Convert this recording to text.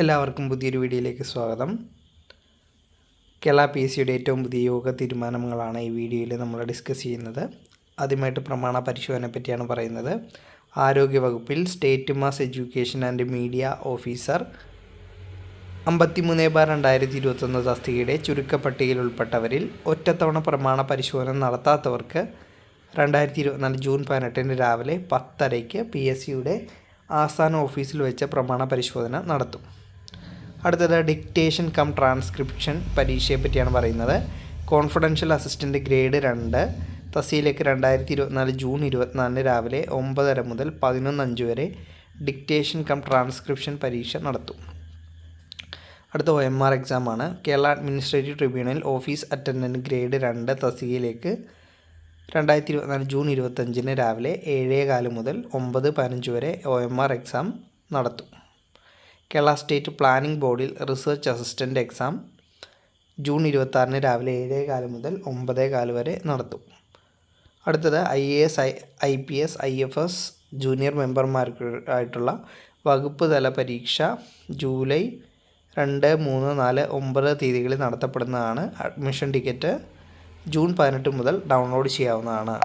എല്ലാവർക്കും പുതിയൊരു വീഡിയോയിലേക്ക് സ്വാഗതം. കേരള പി എസ് സിയുടെ ഏറ്റവും പുതിയ യോഗ തീരുമാനങ്ങളാണ് ഈ വീഡിയോയിൽ നമ്മൾ ഡിസ്കസ് ചെയ്യുന്നത്. ആദ്യമായിട്ട് പ്രമാണ പരിശോധനയെ പറ്റിയാണ് പറയുന്നത്. ആരോഗ്യവകുപ്പിൽ state mass education and media officer അമ്പത്തിമൂന്ന് ബാർ രണ്ടായിരത്തി ഇരുപത്തൊന്ന് തസ്തികയുടെ ചുരുക്കപ്പട്ടികയിൽ ഉൾപ്പെട്ടവരിൽ ഒറ്റത്തവണ പ്രമാണ പരിശോധന നടത്താത്തവർക്ക് രണ്ടായിരത്തി ഇരുപത്തിനാല് ജൂൺ പതിനെട്ടിന് രാവിലെ പത്തരയ്ക്ക് പി എസ് സിയുടെ ആസ്ഥാന ഓഫീസിൽ വെച്ച് പ്രമാണ പരിശോധന നടത്തും. അടുത്തത് ഡിക്റ്റേഷൻ കം ട്രാൻസ്ക്രിപ്ഷൻ പരീക്ഷയെ പറ്റിയാണ് പറയുന്നത്. കോൺഫിഡൻഷ്യൽ അസിസ്റ്റന്റ് ഗ്രേഡ് രണ്ട് തസീലേക്ക് രണ്ടായിരത്തി ഇരുപത്തിനാല് ജൂൺ ഇരുപത്തിനാലിന് രാവിലെ ഒമ്പതര മുതൽ പതിനൊന്നഞ്ച് വരെ ഡിക്റ്റേഷൻ കം ട്രാൻസ്ക്രിപ്ഷൻ പരീക്ഷ നടത്തും. അടുത്ത O M R എക്സാമാണ് Kerala administrative tribunal office attendant grade രണ്ട് തസ്തികയിലേക്ക് രണ്ടായിരത്തി ഇരുപത്തിനാല് ജൂൺ ഇരുപത്തഞ്ചിന് രാവിലെ ഏഴേ കാൽ മുതൽ ഒമ്പത് പതിനഞ്ച് വരെ ഒ എം ആർ എക്സാം നടത്തും. കേരള സ്റ്റേറ്റ് പ്ലാനിംഗ് ബോർഡിൽ റിസർച്ച് അസിസ്റ്റന്റ് എക്സാം ജൂൺ ഇരുപത്താറിന് രാവിലെ ഏഴേ കാൽ മുതൽ ഒമ്പതേ കാൽ വരെ നടത്തും. അടുത്തത് I A S I I P S I F S junior മെമ്പർമാർക്ക് ആയിട്ടുള്ള വകുപ്പ് തല പരീക്ഷ ജൂലൈ രണ്ട് മൂന്ന് നാല് ഒമ്പത് തീയതികളിൽ നടത്തപ്പെടുന്നതാണ്. അഡ്മിഷൻ ടിക്കറ്റ് ജൂൺ പതിനെട്ട് മുതൽ ഡൗൺലോഡ് ചെയ്യാവുന്നതാണ്.